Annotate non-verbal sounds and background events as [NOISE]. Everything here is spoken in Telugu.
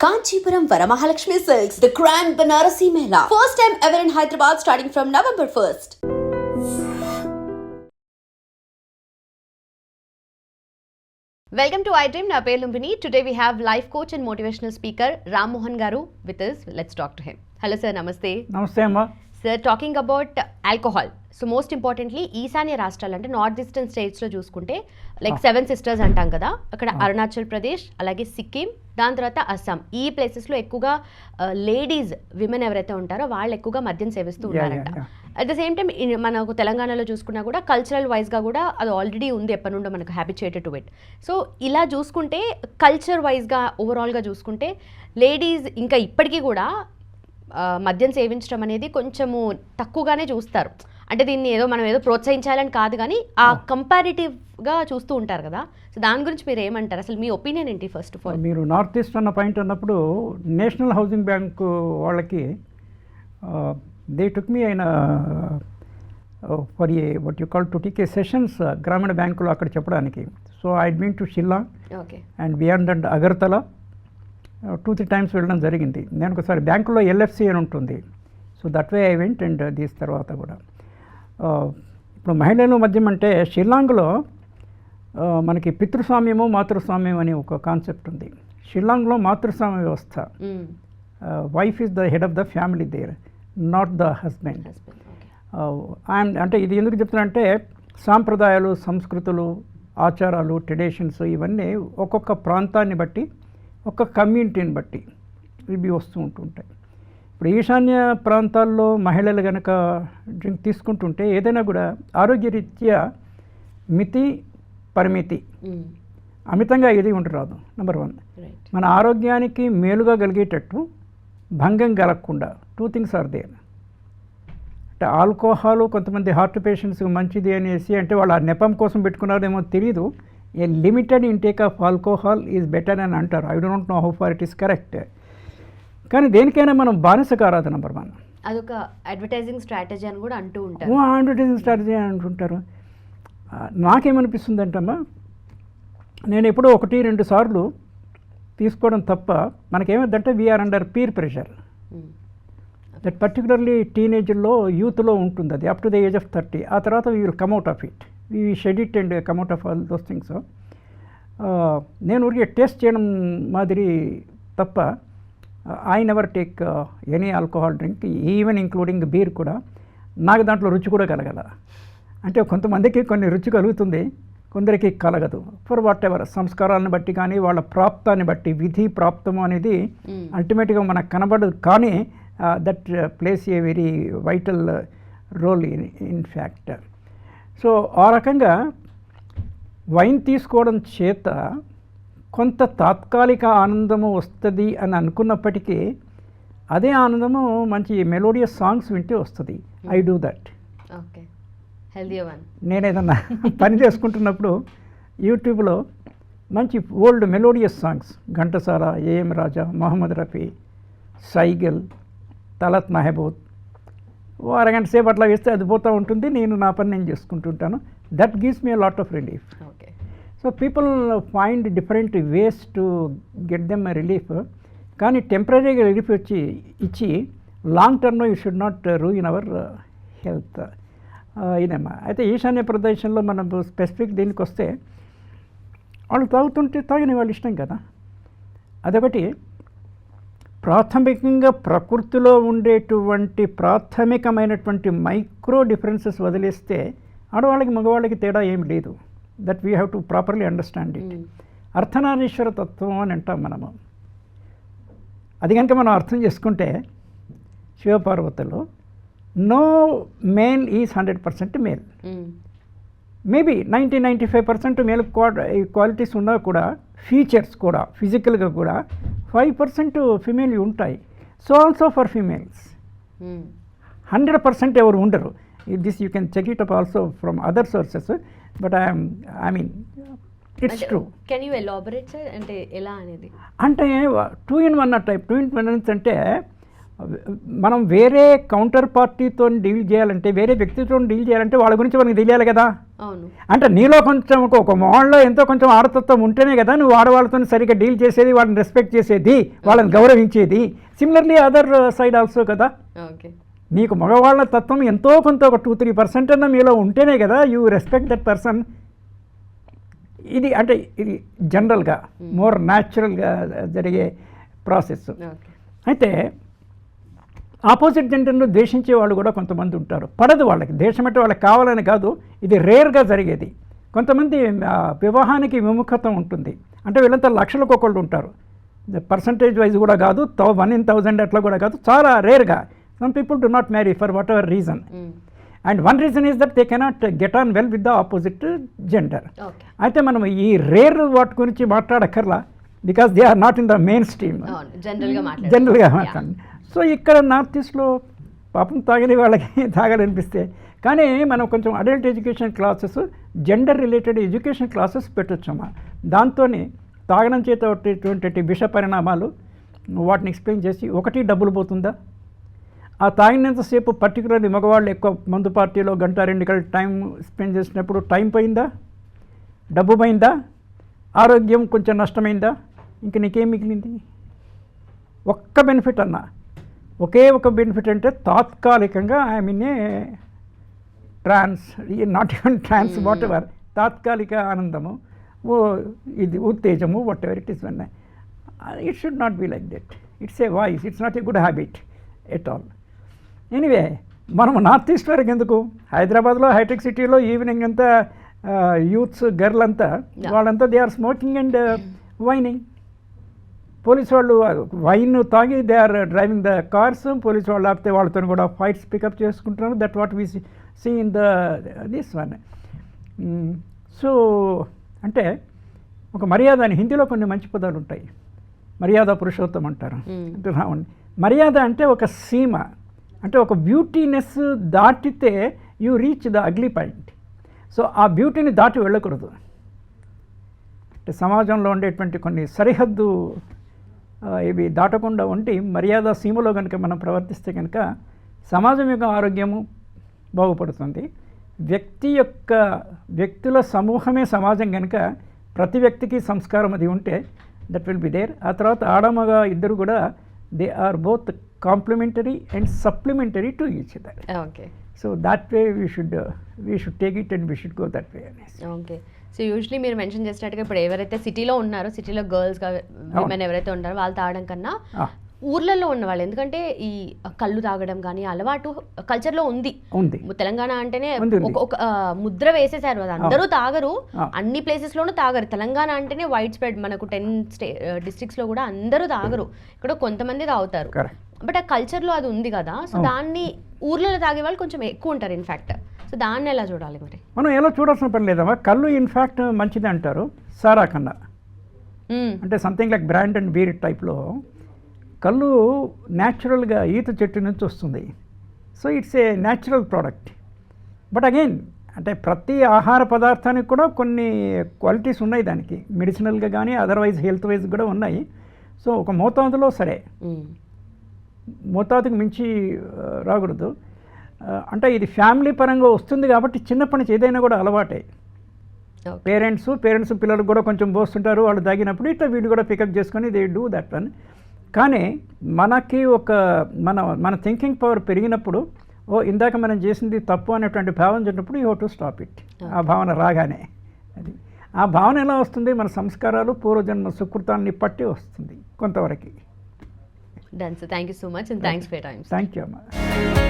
Kanchipuram Varamahalakshmi Silks, the Grand Banarasi Mela. First time ever in Hyderabad starting from November 1st. Welcome to I dream నా పేరు Lumbini today we have life coach and motivational speaker Ram Mohan గారు with us let's talk to him hello sir నమస్తే నమస్తే అమ్మా sir talking about alcohol so most importantly ఈశాన్య రాష్ట్రాలు అంటే నార్త్ ఈస్టర్న్ స్టేట్స్లో చూసుకుంటే లైక్ సెవెన్ సిస్టర్స్ అంటాం కదా. అక్కడ అరుణాచల్ ప్రదేశ్ అలాగే సిక్కిం దాని తర్వాత అస్సాం. ఈ ప్లేసెస్లో ఎక్కువగా లేడీస్ విమెన్ ఎవరైతే ఉంటారో వాళ్ళు ఎక్కువగా మద్యం సేవిస్తూ ఉన్నారంట. అట్ ద సేమ్ టైం మనకు తెలంగాణలో చూసుకున్నా కూడా కల్చరల్ వైజ్గా కూడా అది ఆల్రెడీ ఉంది ఎప్పటి నుండో మనకు హ్యాబిచుయేటెడ్ టు ఇట్ సో ఇలా చూసుకుంటే కల్చర్ వైజ్గా ఓవరాల్గా చూసుకుంటే లేడీస్ ఇంకా ఇప్పటికీ కూడా మద్యం సేవించడం అనేది కొంచెము తక్కువగానే చూస్తారు. అంటే దీన్ని ఏదో మనం ఏదో ప్రోత్సహించాలని కాదు కానీ ఆ కంపారిటివ్గా చూస్తూ ఉంటారు కదా. సో దాని గురించి మీరు ఏమంటారు? అసలు మీ ఒపీనియన్ ఏంటి ఫస్ట్ ఆఫ్ ఆల్ మీరు నార్త్ ఈస్ట్ అన్న పాయింట్ అన్నప్పుడు నేషనల్ హౌసింగ్ బ్యాంక్ వాళ్ళకి దే టుక్ మీ అయిన for a what you call to TK sessions గ్రామీణ బ్యాంకులో అక్కడ చెప్పడానికి. So I mean to Shillong okay and beyond and Agartala two three times వెళ్ళడం జరిగింది. నేను ఒకసారి బ్యాంకులో ఎల్ఎఫ్సి అని ఉంటుంది. So that way I went and these తర్వాత కూడా. ఇప్పుడు మహిళల మధ్యం అంటే షిల్లాంగ్లో మనకి పితృస్వామ్యము మాతృస్వామ్యం అని ఒక కాన్సెప్ట్ ఉంది. షిల్లాంగ్లో మాతృస్వామ్య వ్యవస్థ. Wife is the head of the family there not the husband I'm అంటే ఇది ఎందుకు చెప్తున్నానంటే సాంప్రదాయాలు సంస్కృతులు ఆచారాలు ట్రెడిషన్స్ ఇవన్నీ ఒక్కొక్క ప్రాంతాన్ని బట్టి ఒక్కొక్క కమ్యూనిటీని బట్టి ఇవి వస్తూ ఉంటుంటాయి. ఇప్పుడు ఈశాన్య ప్రాంతాల్లో మహిళలు కనుక డ్రింక్ తీసుకుంటుంటే ఏదైనా కూడా ఆరోగ్యరీత్యా మితి పరిమితి. అమితంగా ఏది ఉండరాదు నెంబర్ వన్ మన ఆరోగ్యానికి మేలుగా కలిగేటట్టు భంగం కలగకుండా టూ థింగ్స్ ఆర్ దేర్ అంటే ఆల్కహాల్ కొంతమంది హార్ట్ పేషెంట్స్కి మంచిది అనేసి అంటే వాళ్ళు ఆ నెపం కోసం పెట్టుకున్నారేమో తెలియదు a limited intake of alcohol is better అని అంటారు I don't know how far it is correct కానీ దేనికైనా మనం బానిస కారాదు నెంబర్ వన్ అదొక అడ్వర్టైజింగ్ స్ట్రాటజీ అని కూడా అంటూ ఉంటారు. అడ్వర్టైజింగ్ స్ట్రాటజీ అంటుంటారు. ఆ, నాకేమనిపిస్తుందంటమ్మా నేను ఎప్పుడో ఒకటి రెండు సార్లు తీసుకోవడం తప్ప మనకేమైందంటే we're under peer pressure. That particularly టీనేజ్లో యూత్లో ఉంటుంది అది up to the age of thirty ఆ తర్వాత we will come out of it we shed it and come out of all those things. నేను ఊరికే టేస్ట్ చేయడం మాదిరి తప్ప I never take any alcohol drink even including beer కూడా నాకు దాంట్లో రుచి కూడా కలగల. అంటే కొంతమందికి కొన్ని రుచి కలుగుతుంది కొందరికి కలగదు. ఫర్ వాట్ ఎవర్ సంస్కారాలను బట్టి కానీ వాళ్ళ ప్రాప్తాన్ని బట్టి విధి ప్రాప్తము అనేది. అల్టిమేట్గా మనకు కనబడదు. కానీ that plays a very vital role in in fact so ఆ రకంగా వైన్ తీసుకోవడం చేత కొంత తాత్కాలిక ఆనందము వస్తుంది అని అనుకున్నప్పటికీ అదే ఆనందము మంచి మెలోడియస్ సాంగ్స్ వింటే వస్తుంది. I do that okay healthy one నేను ఏదన్నా [LAUGHS] పని చేసుకుంటున్నప్పుడు యూట్యూబ్లో మంచి old melodious songs Ghantasala AM Raja Mohammed Rafi Saigal Talat Mahmood ఓ అరగంట సేపు అట్లా వేస్తే అది పోతూ ఉంటుంది. నేను నా పని నేను చేసుకుంటుంటాను. That gives me lot of relief okay so people find different ways to get them relief కానీ టెంపరీగా రిలీఫ్ వచ్చి ఇచ్చి లాంగ్ టర్మ్లో you should not ruin our health ఇదమ్మా అయితే ఈశాన్య ప్రదేశంలో మనం స్పెసిఫిక్ దీనికి వస్తే వాళ్ళు తాగుతుంటే తాగిన వాళ్ళు ఇష్టం కదా. అదొకటి. ప్రాథమికంగా ప్రకృతిలో ఉండేటువంటి ప్రాథమికమైనటువంటి మైక్రో డిఫరెన్సెస్ వదిలేస్తే ఆడవాళ్ళకి మగవాళ్ళకి తేడా ఏమి లేదు. That we have to properly understand it అర్థనారీశ్వర తత్వం అని అంటాం మనము. అది కనుక మనం అర్థం చేసుకుంటే శివపార్వతులు no male is hundred percent male maybe ninety ninety five percent male qualities ఉన్నా కూడా ఫీచర్స్ కూడా ఫిజికల్గా కూడా ఫైవ్ పర్సెంట్ ఫిమేల్ ఉంటాయి. So also for females hundred percent ఎవరు ఉండరు. This you can check it up also from other sources but I'm I mean it's true can you elaborate sir అంటే ఎలా అనేది? అంటే two in one type two in one అంటే మనం వేరే కౌంటర్ పార్టీతో డీల్ చేయాలంటే వేరే వ్యక్తితో డీల్ చేయాలంటే వాళ్ళ గురించి మనకి తెలియాలి కదా? అంటే నీలో కొంచెం ఒక- మోడల్లో ఎంతో కొంచెం ఆడతత్వం ఉంటేనే కదా నువ్వు ఆడవాళ్ళతో సరిగ్గా డీల్ చేసేది వాళ్ళని రెస్పెక్ట్ చేసేది వాళ్ళని గౌరవించేది. సిమిలర్లీ అదర్ సైడ్ ఆల్సో కదా? నీకు మగవాళ్ళ తత్వం ఎంతో కొంత ఒక టూ త్రీ పర్సెంట్ అన్న మీలో ఉంటేనే కదా యూ రెస్పెక్ట్ దట్ పర్సన్ ఇది అంటే ఇది జనరల్గా మోర్ న్యాచురల్గా జరిగే ప్రాసెస్ అయితే ఆపోజిట్ జెండర్ను ద్వేషించే వాళ్ళు కూడా కొంతమంది ఉంటారు. పడదు వాళ్ళకి. దేశం అంటే వాళ్ళకి కావాలని కాదు. ఇది రేర్గా జరిగేది. కొంతమంది వివాహానికి విముఖత ఉంటుంది. అంటే వీళ్ళంతా లక్షలకు ఒకళ్ళు ఉంటారు. పర్సంటేజ్ వైజ్ కూడా కాదు. వన్ ఇన్ థౌజండ్ అట్లా కూడా కాదు. చాలా రేర్గా. Some people do not marry for whatever reason and one reason is that they cannot get on well with the opposite gender అయితే మనం ఈ రేర్ వాటి గురించి మాట్లాడక్కర్లా. Because they are not in the mainstream జనరల్గా మాట్లాడండి సో ఇక్కడ నార్త్ ఈస్ట్లో పాపం తాగని వాళ్ళకి [LAUGHS] తాగాలనిపిస్తే. కానీ మనం కొంచెం adult education classes gender related education classes పెట్టొచ్చమ్మా. దాంతో తాగడం చేత వచ్చేటువంటి విష పరిణామాలు వాటిని ఎక్స్ప్లెయిన్ చేసి ఒకటి డబ్బులు పోతుందా? ఆ తాగినంతసేపు పర్టికులర్లీ మగవాళ్ళు ఎక్కువ మందు పార్టీలో గంట రెండు గంటల టైం స్పెండ్ చేసినప్పుడు టైం పోయిందా? డబ్బు పోయిందా? ఆరోగ్యం కొంచెం నష్టమైందా? ఇంక నీకేం మిగిలింది? ఒక్క బెనిఫిట్ అన్నా. ఒకే ఒక బెనిఫిట్ అంటే తాత్కాలికంగా I mean a trans not even trans whatever తాత్కాలిక ఆనందము ఓ ఇది ఉత్తేజము whatever it is one it should not be like that it's a vice it's not a good habit at all anyway మనం నార్త్ ఈస్ట్ వరకు ఎందుకు? హైదరాబాద్లో హైటెక్ సిటీలో ఈవినింగ్ అంతా యూత్స్ గర్ల్ అంతా. వాళ్ళంతా they are smoking and wining police వాళ్ళు వైన్ తాగి they are driving the cars police వాళ్ళు ఆపితే వాళ్ళతో కూడా ఫైట్స్ పికప్ చేసుకుంటున్నారు. That what we see in the this one so అంటే ఒక మర్యాద అని హిందీలో కొన్ని మంచి పదాలు ఉంటాయి. మర్యాద పురుషోత్తం అంటారు. అంటే రావండి మర్యాద అంటే ఒక సీమ. అంటే ఒక బ్యూటీనెస్ దాటితే you reach the ugly point so ఆ బ్యూటీని దాటి వెళ్ళకూడదు. అంటే సమాజంలో ఉండేటువంటి కొన్ని సరిహద్దు ఇవి దాటకుండా ఉండి మర్యాద సీమలో కనుక మనం ప్రవర్తిస్తే కనుక సమాజం యొక్క ఆరోగ్యము బాగుపడుతుంది. వ్యక్తి యొక్క వ్యక్తుల సమూహమే సమాజం కనుక ప్రతి వ్యక్తికి సంస్కారం అది ఉంటే దట్ విల్ బి దేర్ ఆ తర్వాత ఆడమగ ఇద్దరు కూడా they are both complementary and supplementary to each other okay so that way we should we should take it and we should go that way అనేసి ఓకే సో యూజువలీ మీరు మెన్షన్ చేసినట్టుగా ఇప్పుడు ఎవరైతే సిటీలో ఉన్నారో సిటీలో గర్ల్స్ విమెన్ ఎవరైతే ఉంటారో వాళ్ళు తాగడం కన్నా. ఊర్లలో ఉన్న వాళ్ళు ఎందుకంటే ఈ కళ్ళు తాగడం కానీ అలవాటు కల్చర్లో ఉంది. ఉంది. తెలంగాణ అంటేనే. ఒక- ముద్ర వేసేసారు అది అందరూ తాగరు. అన్ని ప్లేసెస్ లోనూ తాగరు. తెలంగాణ అంటేనే వైడ్ స్ప్రెడ్ మనకు టెన్ స్టే డిస్ట్రిక్ట్స్లో కూడా అందరూ తాగరు. ఇక్కడ కొంతమంది తాగుతారు. బట్ ఆ culture లో అది ఉంది కదా. సో దాన్ని ఊర్లలో తాగే వాళ్ళు కొంచెం ఎక్కువ ఉంటారు ఇన్ఫాక్ట్ సో దాన్ని ఎలా చూడాలి మరి? మనం ఎలా చూడాల్సిన పని లేదమ్మా. కళ్ళు ఇన్ఫ్యాక్ట్ మంచిది అంటారు. సారా కన్నా. అంటే something like brand and beer టైప్లో కళ్ళు న్యాచురల్గా ఈత చెట్టు నుంచి వస్తుంది. So it's a natural product but again అంటే ప్రతి ఆహార పదార్థానికి కూడా కొన్ని క్వాలిటీస్ ఉన్నాయి దానికి. మెడిసినల్గా కానీ అదర్వైజ్ హెల్త్ వైజ్ కూడా ఉన్నాయి. సో ఒక మోతాదులో సరే. మోతాదుకు మించి రాకూడదు. అంటే ఇది ఫ్యామిలీ పరంగా వస్తుంది కాబట్టి చిన్నప్పటి నుంచి ఏదైనా కూడా అలవాటే. పేరెంట్స్ పేరెంట్స్ పిల్లలకు కూడా కొంచెం పోస్తుంటారు వాళ్ళు తాగినప్పుడు ఇట్లా వీళ్ళు కూడా పికప్ చేసుకొని దే డూ దట్ వన్ కానీ మనకి ఒక మన మన థింకింగ్ పవర్ పెరిగినప్పుడు ఓ ఇందాక మనం చేసింది తప్పు అనేటువంటి భావన చెప్పినప్పుడు యూ టు స్టాప్ ఇట్ ఆ భావన రాగానే. అది. ఆ భావన ఎలా వస్తుంది? మన సంస్కారాలు పూర్వజన్మ సుకృతాన్ని పట్టి వస్తుంది కొంతవరకు. Done sir thank you so much and thanks for times thank you అమ్మా.